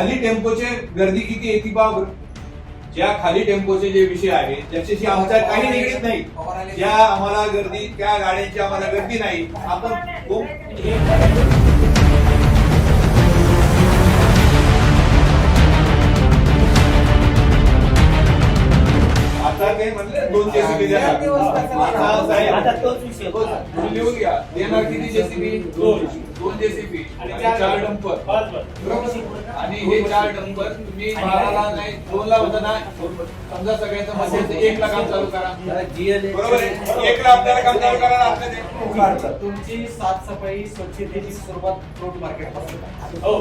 खाली टेम्पोचे गर्दी किती आहे ती ज्या खाली टेम्पोचे जे विषय आहेत त्याच्याशी आमचा काही निगडीत नाही. ज्या आम्हाला गर्दी त्या गाड्यांची आम्हाला गर्दी नाही. आपण म्हणले दोन जेसीबी लिहून घ्या. देणार किती जेसीबी? दोन. दोन जेसीबी. आणि चार डंपर. आणि हे चार डंपर तुम्ही बाराला नाही दोन ला होता ना? समजा सगळ्यांचं मध्येच एक ला काम चालू करा. बरोबर आहे? एक ला आपल्याला काम चालू करायला आपल्या तुमची साफसफाई स्वच्छतेची सुरुवात फ्रूट मार्केटपासून हो.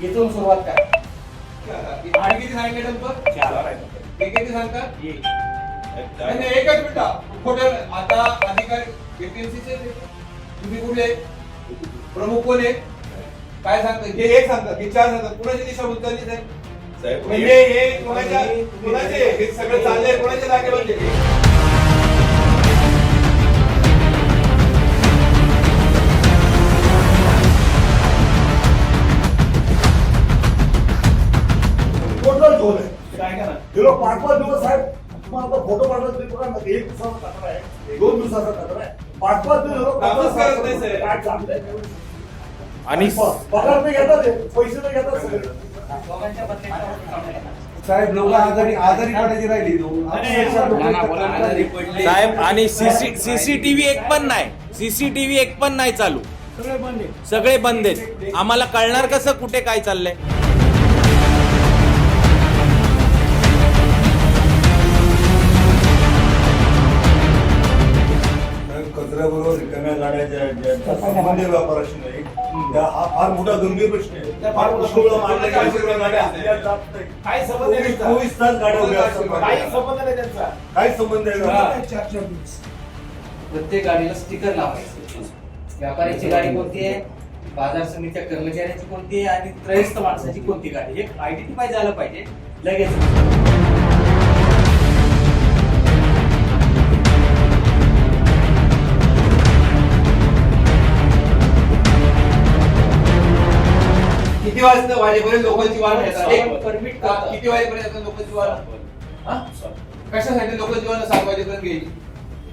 इथून सुरुवात काय आणि किती सांगितले डंपर? चार. हे किती सांगतात? एक. नाही नाही, एकच मिनिट. खोटं आता अधिकारी एपीएमसीचे तुम्ही कुठले? प्रमुख कोण आहे? काय सांगतात? हे एक सांगतात हे चार सांगतात. कुणाची दिशा उचलली आहे म्हणजे हे कोणाच्या कोणाचे? हे सगळं चाललंय कोणाच्या जागेवर पाच पाच दिवस साहेब. तुम्हाला फोटो पाठवला तरी बघा ना, एक दिवसाचा आहे. दोन दिवसाचा आहे. पाच पाच दिवस. काय चाललंय? आणि पगार नाही घेतात पैसे घेतात सगळे साहेब लोक आजारी आजारी पडायची राहिली. साहेब आणि सीसीटीव्ही एक पण नाही. सीसीटीव्ही एक पण नाही चालू. सगळे बंद आहेत. आम्हाला कळणार कसं कुठे काय चाललंय? रिकाम्या संबंध व्यापाराशी नाही हा फार मोठा गंभीर प्रश्न आहे. फार. काय संबंध चोवीस तास गाड्या उभ्या काही संबंध नाही त्यांचा. काय संबंध आहे? प्रत्येक गाडीला स्टिकर लावायचं. व्यापाऱ्याची गाडी कोणती आहे? बाजार समितीच्या कर्मचाऱ्याची कोणती आहे? आणि त्रयस्थ माणसाची कोणती गाडी हे आयडेंटिफाय झालं पाहिजे. लगेच. किती वाजता वाजेपर्यंत लोकांची वाहन येतात एक परमिट का- किती वाजेपर्यंत लोकलची वाहन हा? कशासाठी लोकलची वाहनं सात वाजेपर्यंत घ्यायची?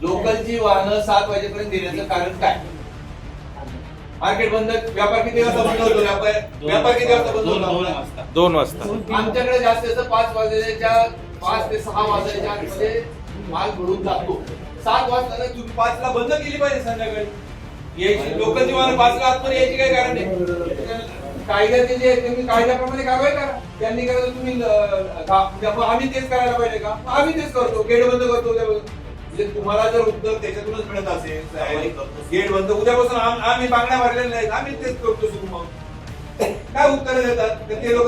लोकलची वाहनं सात वाजेपर्यंत घेण्याचं कारण काय? मार्केट बंद व्यापार किती वाजता बंद होतो? व्यापार व्यापार किती वाजता बंद होतो? दोन वाजता. आमच्याकडे जास्त असं पाच वाजल्याच्या पाच ते सहा वाजल्याच्या आतमध्ये माल भरून जातो. सात वाजता तुम्ही पाच ला बंद केली पाहिजे संध्याकाळी? यायची लोकलची वाहनं पाच ला आतमध्ये यायची काय कारण नाही. कायद्याचे जे तुम्ही कायद्याप्रमाणे कारवाई करा. त्यांनी करायचं तुम्ही मग आम्ही तेच करायला पाहिजे का? आम्ही तेच करतो गेट बंद करतो. म्हणजे तुम्हाला जर उत्तर त्याच्यातूनच मिळत असेल गेट बंद उद्यापासून आम- आम्ही मागण्या भरलेल्या नाहीत आम्ही तेच करतो सुरू मग. काय उत्तर देतात? ते लोक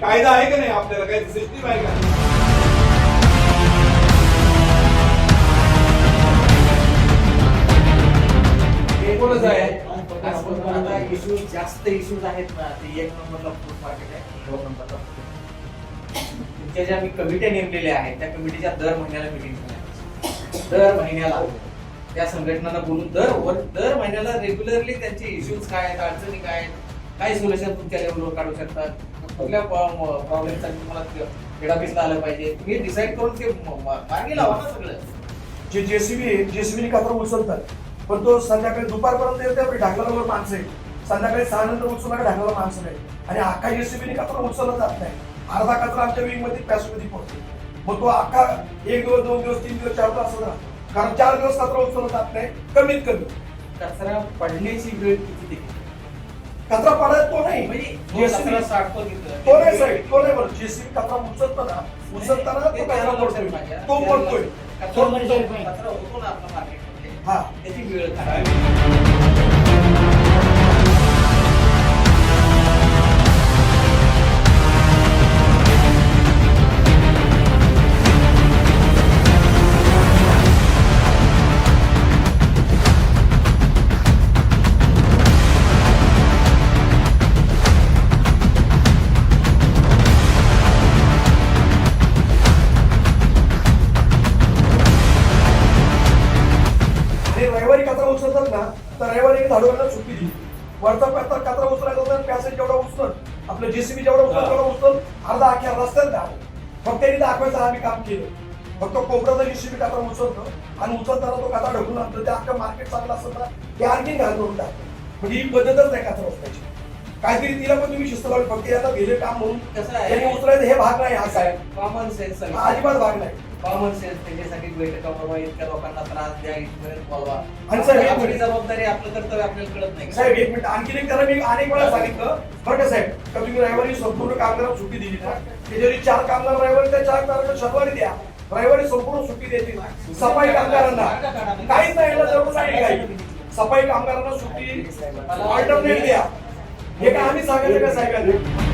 कायदा आहे का नाही आपल्याला? काय सिस्टीम आहे का? जास्त इश्यूज आहेत ना ते एक नंबरला फूड मार्केट आहे दोन नंबरला तुमच्या ज्या मी कमिट्या नेमलेल्या आहेत त्या कमिटीच्या दर महिन्याला मिटिंग दर महिन्याला. त्या संघटनांना बोलून दर वर- दर महिन्याला रेग्युलरली त्यांचे इश्यूज काय आहेत अडचणी काय आहेत काय सोल्युशन तुमच्या लेवलवर काढू शकतात? कुठल्या प्रॉब्लेमसाठी तुम्हाला हेड आलं पाहिजे? तुम्ही डिसाईड करून ते मार्गी लावा ना सगळं. जे जेसीबी जेसीबी कात्र उचलतात पण तो संध्याकाळी दुपारपर्यंत येते आपली ढाकलावर माणसं आहे संध्याकाळी सहा नंतर उचलला ढाकलावर माणसं नाही. आणि अख्खा जेसीबीने कचरा उचलला जात नाही. अर्धा कचरा आमच्या विंगमध्ये पॅसमध्ये पोहोचतो मग तो अख्खा एक दिवस दोन दिवस तीन दिवस चार दिवस असं कारण चार दिवस कचरा उचलला जात नाही कमीत कमी. कचरा पडण्याची वेळ किती देखील कचरा पडायला तो नाही. म्हणजे. तो नाही साहेब. तो नाही बरं जेसीबी कचरा उचलतो ना उचलताना तो कचरा पडतोय. तो पडतोय. कचरा होतो ना आपल्या मार्केटमध्ये हा. त्याची वेळ काय काम केलं फक्त कोपऱ्याचा जेसीबी कचरा उचलतो आणि उचलताना तो कचरा ढकलून आणतो. ते अख्खं मार्केट चांगलं असतं ना ते आणखी घाण करून टाकतो. म्हणजे ही पद्धतच नाही कचरा उचलायची. काहीतरी तिला पण तुम्ही शिस्त लावली. फक्त याला गेले काम म्हणून कसं उचलायचं हे भाग नाही हा साहेब. कॉमन सेन्स अजिबात भाग नाही. कॉमन सेन्स त्याच्यासाठी बैठका बोलवा इतक्या लोकांना त्रास द्या इथपर्यंत बोलवा. आणि एक आपली. जबाबदारी आपलं कर्तव्य आपल्याला कळत नाही. साहेब एक मिनिट. आणखी एक त्याला मी अनेक वेळा सांगितलं. बरं का साहेब? का तुम्ही रविवारी संपूर्ण कामगारांना सुट्टी दिली ना? त्याच्यावरी चार कामगार रविवारी त्या चार कामगार शनिवारी द्या. रविवारी संपूर्ण सुट्टी द्यायची सफाई कामगारांना. काहीच नाही याला जरूर नाही काही. सफाई कामगारांना सुट्टी ऑल्टरनेट द्या. हे काय आम्ही सांगायचं का साहेबांना?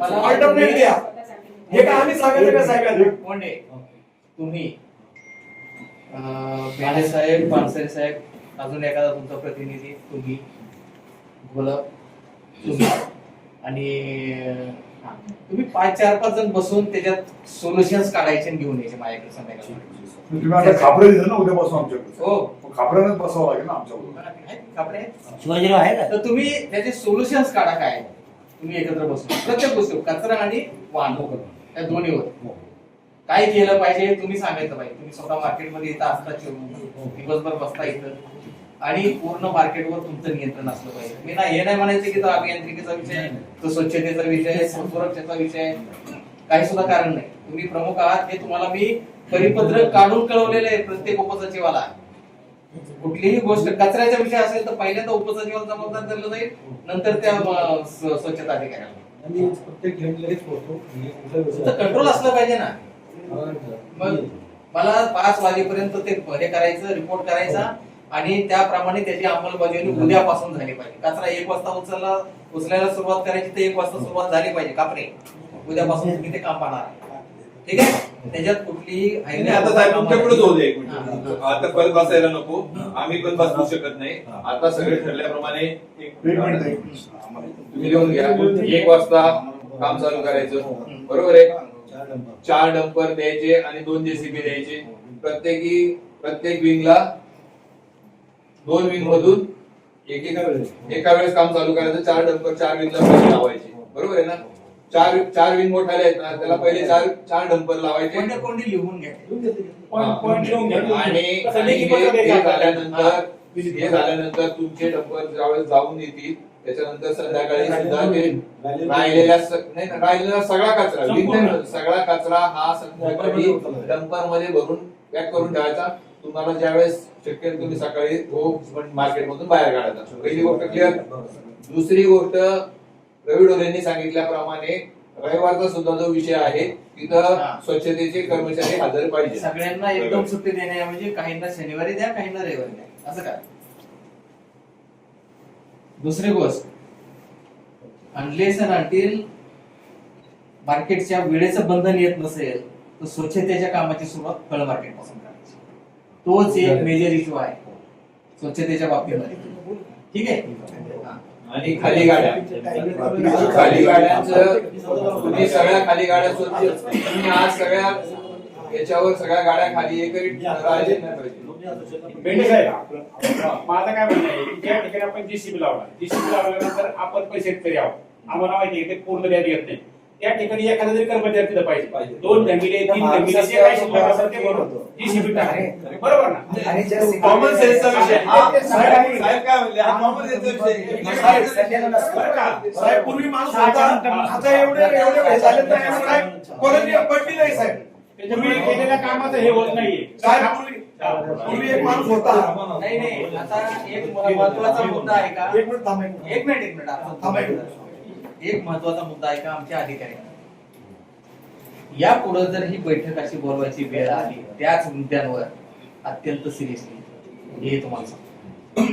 ऑल्टरनेट द्या हे काय आम्ही सांगायचं का साहेबांना? कोंडे तुम्ही अं, बेंडे साहेब पानसरे साहेब अजून एखादा तुमचा प्रतिनिधी तुम्ही बोला तुम्ही. आणि हा, तुम्ही पाच चार पाच जण बसून त्याच्यात सोल्युशन्स काढायचे आणि घेऊन यायचे माझ्याकडे संध्याकाळी. तुम्ही आता खापरे दिलं ना उद्यापासून आमच्याकडे. हो. खापऱ्यानंच बसावं लागेल ना कापडे आहेत? शिवाजीराव आहे का? तर तुम्ही त्याचे सोल्युशन्स काढा काय? तुम्ही एकत्र बसून प्रत्येक गोष्टी कचरा आणि वाहन त्या दोन्हीवर हो. काय केलं पाहिजे तुम्ही सांगायचं पाहिजे तुम्ही स्वतः मार्केटमध्ये येता असता चिरून दिवसभर बसता इथं. आणि पूर्ण मार्केटवर तुमचं नियंत्रण असलं पाहिजे. मी ना हे नाही म्हणायचं की तो अभियांत्रिकीचा विषय आहे, तो स्वच्छतेचा विषय आहे, सुरक्षेचा विषय आहे. काही सुद्धा कारण नाही. तुम्ही प्रमुख आहात हे तुम्हाला मी परिपत्रक काढून कळवलेलं आहे. प्रत्येक उपसचिवाला. कुठलीही गोष्ट कचऱ्याचा विषय असेल तर पहिल्यांदा उपसचिवाला जबाबदार धरलं जाईल नंतर त्या स्वच्छता अधिकाऱ्याला. कंट्रोल असलं. पाहिजे ना. मग मला पाच वाजेपर्यंत ते हे करायचं रिपोर्ट करायचा आणि त्याप्रमाणे त्याची अंमलबजावणी उद्यापासून झाली पाहिजे. कचरा एक वाजता उचलला उचलायला सुरुवात करायची तर एक वाजता सुरुवात झाली पाहिजे. कापरे उद्यापासून तुम्ही ते काम पाहणार. ठीक आहे? त्याच्यात कुठलीही नाही, आता साहेब तुमच्याकडेच होऊ दे एक मिनिट. आता परत बसायला नको. आम्ही पण बसू शकत नाही. आता सगळे ठरल्याप्रमाणे एक एक मिनिट एक तुम्ही लिहून घ्या. एक वाजता काम चालू करायचं. बरोबर आहे? चार डंपर द्यायचे आणि दोन जेसीबी द्यायचे. प्रत्येकी प्रत्येक विंगला दोन विंग मधून एक एक एका वेळेस काम चालू करायचं. चार डंपर चार विंगला लावायचे. बरोबर आहे ना? चार चार विंग मोठाले आहेत ना त्याला पहिले चार चार डंपर लावायचे. कोणती लिहून घ्या. आणि हे झाल्यानंतर हे. झाल्यानंतर तुमचे डंपर ज्यावेळेस जाऊन येतील त्याच्यानंतर संध्याकाळी सुद्धा ते राहिलेल्या नाही ना, राहिलेला सगळा कचरा सगळा कचरा हा संध्याकाळी डंपरमध्ये भरून पॅक करून ठेवायचा. तुम्हाला ज्यावेळेस शक्य तुम्ही सकाळी हो मार्केट मधून बाहेर काढायचा. पहिली गोष्ट क्लिअर दुसरी गोष्ट रवी डोलेंनी सांगितल्याप्रमाणे रविवारचा सुद्धा जो विषय आहे तिथं हा. स्वच्छतेचे कर्मचारी हजर पाहिजे सगळ्यांना एकदम सुट्टी देण्याऐवजी काहींना शनिवारी द्या काहींना रविवारी द्या. असं करा. दुसरी गोष्ट. अनलेस अँड अंटील मार्केटच्या वेळेचं बंधन येत नसेल तर स्वच्छतेच्या कामाची सुरुवात फळ मार्केटपासून करायची. तोच एक मेजर इश्यू आहे. स्वच्छतेच्या बाबतीमध्ये. ठीक आहे? हा. आणि खाली गाड्या. खाली गाड्यांचं तुम्ही सगळ्या खाली गाड्या स्वच्छ तुम्ही आज सगळ्या याच्यावर सगळ्या गाड्या खाली एकरी राहिले नाही पाहिजे. बेंडे साहेब माझं काय म्हणणं आहे? की ज्या ठिकाणी आपण जीसीबी लावला जीसीबी लावल्यानंतर आपण पैसे शेतकरी आहोत. आम्हाला माहिती आहे ते पूर्ण द्यायला येत नाही. त्या ठिकाणी एखादा जरी कर्मचारी तिथं पाहिजे दोन धंगिले तीन जे काही टाकायचे बरोबर ना कॉमन सेन्सचा विषय हा. साहेब साहेब काय म्हणले हा कॉमन सेन्सचा विषय बरं का? साहेब पूर्वी माणूस होता आता एवढे एवढे हे झाले तर साहेब कोणाची पडली नाही साहेब त्याच्यामुळे केलेल्या कामाचं हे होत नाहीये साहेब पूर्वी एक माणूस होता नाही नाही आता एक महत्त्वाचा मुद्दा आहे का एक मिनिट थांब एक मिनिट. एक मिनिट एक महत्त्वाचा मुद्दा आहे का? आमच्या अधिकाऱ्यांना. या पुढे जर ही बैठक अशी बोलवायची वेळ आली त्याच मुद्द्यांवर अत्यंत सिरियसली हे तुम्हाला सांगतो.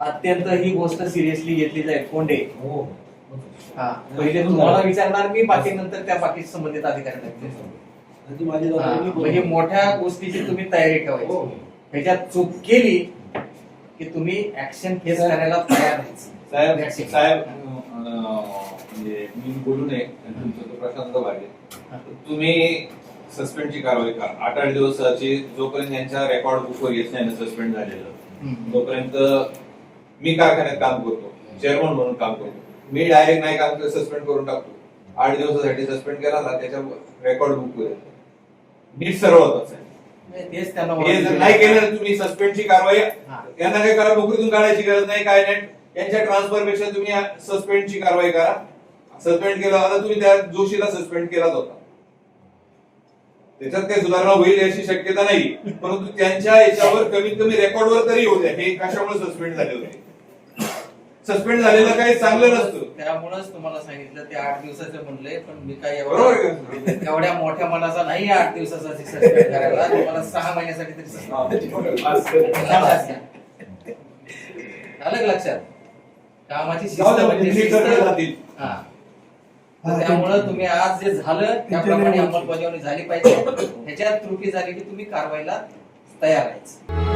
अत्यंत ही गोष्ट सिरियसली घेतली जाईल. कोंडे. हा. पहिले तुम्हाला विचारणार मी बाकी नंतर त्या बाकी संबंधित अधिकाऱ्यांना हा, मोठ्या गोष्टीची तुम्ही तयारी ठेवायची. ह्याच्यात चूक केली की तुम्ही ऍक्शन फेस करायला तयार साहेब. साहेब म्हणजे मी बोलू नये तुमचा तो प्रशांत भागे तुम्ही सस्पेंडची कारवाई करा. आठ आठ दिवसाची जोपर्यंत यांच्या रेकॉर्ड बुकवर येत नाही ना सस्पेंड झालेलं. तोपर्यंत मी कारखान्यात काम करतो? चेअरमन म्हणून काम करतो. मी डायरेक्ट नाही काम सस्पेंड करून टाकतो. आठ दिवसासाठी सस्पेंड केला ना त्याच्या रेकॉर्ड बुकवर येतं. नीट सर्व होतं साहेब. म्हणजे तेच त्यांना हे जर नाही केलं तुम्ही सस्पेंडची कारवाई. यांना काय करा नोकरीतून काढायची गरज नाही काय नाही. यांच्या ट्रान्सफरपेक्षा तुम्ही सस्पेंडची कारवाई करा. सस्पेंड केला आता तुम्ही त्या जोशीला सस्पेंड केलाच होता त्याच्यात काही सुधारणा होईल याची शक्यता नाही. परंतु त्यांच्या याच्यावर कमीत कमी रेकॉर्डवर तरी होऊ द्या. हे कशामुळे सस्पेंड झाले होते? सस्पेंड झालेलं काही चांगलं नसतं. त्यामुळेच तुम्हाला सांगितलं ते आठ दिवसाचे म्हणले पण मी काय एवढ्या मोठ्या मनाचा नाही आठ सस्पेंड करायला. तुम्हाला सहा महिन्यासाठी तरी का लक्षात? कामाची शिस्त जाऊ म्हणजे. हा. तर त्यामुळं तुम्ही आज जे झालं त्याप्रमाणे अंमलबजावणी झाली पाहिजे ह्याच्यात त्रुटी झाली की तुम्ही कारवाईला तयार राहायचं